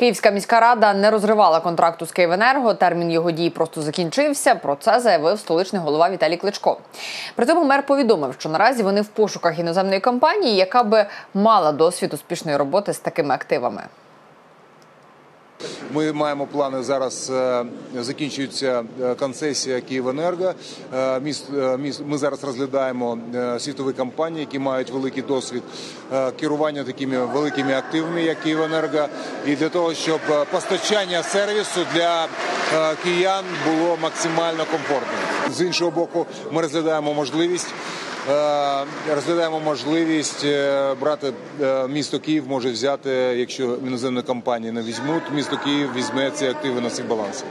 Київська міська рада не розривала контракту з Київенерго. Термін його дії просто закінчився. Про це заявив столичний голова Віталій Кличко. При цьому мер повідомив, що наразі вони в пошуках іноземної компанії, яка би мала досвід успішної роботи з такими активами. Ми маємо плани зараз. е, Закінчується е, концесія Київенерго. Е, ми зараз розглядаємо світові компанії, які мають великий досвід керування такими великими активами, як Київенерго, і для того, щоб постачання сервісу для киян було максимально комфортним. З іншого боку, ми розглядаємо можливість. Е, Розглядаємо можливість е, брати е, місто Київ може взяти, якщо іноземні компанії не візьмуть, місто Київ візьме ці активи на свій баланс.